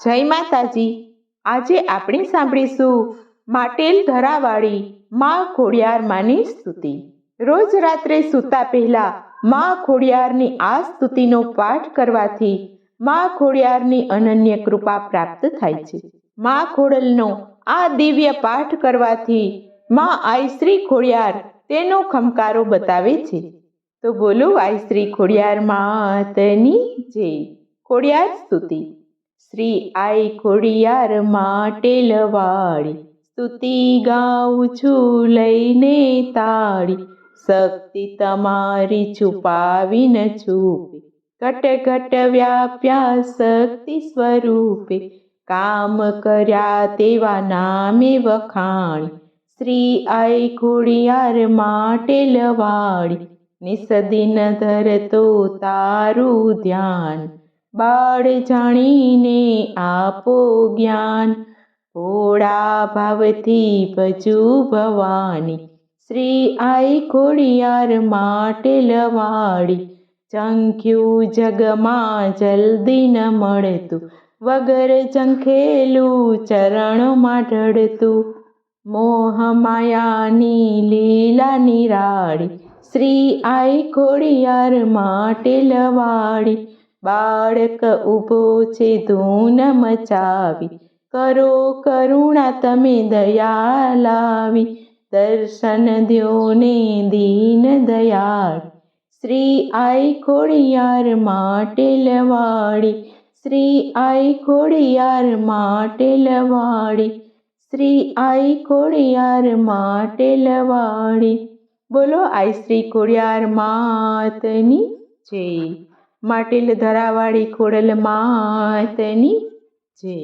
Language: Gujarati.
જય માતાજી. આજે આપણે સાંભળીશું માટેલ ધરાવાળી મા ખોડિયાર માની સ્તુતિ. રોજ રાત્રે સૂતા પહેલા મા ખોડિયારની આ સ્તુતિનો પાઠ કરવાથી મા ખોડિયારની અનન્ય કૃપા પ્રાપ્ત થાય છે. મા ખોડલનો આ દિવ્ય પાઠ કરવાથી મા આઈ શ્રી ખોડિયાર તેનો ખમકારો બતાવે છે. તો બોલો આઈ શ્રી ખોડિયાર માતની જય. ખોડિયાર સ્તુતિ. શ્રી આઈ ખોડિયાર માટેલવાળી સ્તુતિ ગાઉં છું લઈને તાળી. શક્તિ તમારી છુપાવી ન છુપે. ઘટ ઘટ વ્યાપ્યા શક્તિ સ્વરૂપે. કામ કર્યા તેવા નામે વખાણી. શ્રી આઈ ખોડિયાર માટે લવાડી. નિસદિન ધરતો તારું ધ્યાન. બાળ જાણીને આપો જ્ઞાન. ભોળા ભાવથી ભજુ ભવાની. શ્રી આઈ ખોડિયાર માટે લવાડી. ચંખ્યું જગમાં જલ્દી ન મળતું. વગર ચંખેલું ચરણમાં ઢળતું. મોહ માયાની લીલા નિરાળી. શ્રી આઈ ખોડિયાર માટે લવાડી. બાળક ઊભો છે, ધૂન મચાવી. કરો કરુણા, તમે દયા લાવી. દર્શન દ્યોને, દીન દયાળ. શ્રી આઈ ખોડિયાર માટે લવાડી શ્રી આઈ ખોડિયાર માટે લવાડી શ્રી આઈ ખોડિયાર માટે લવાડી બોલો આઈ શ્રી ખોડિયાર માતની જય. માટેલ ધરાવાળી ખોડલ માતની જય.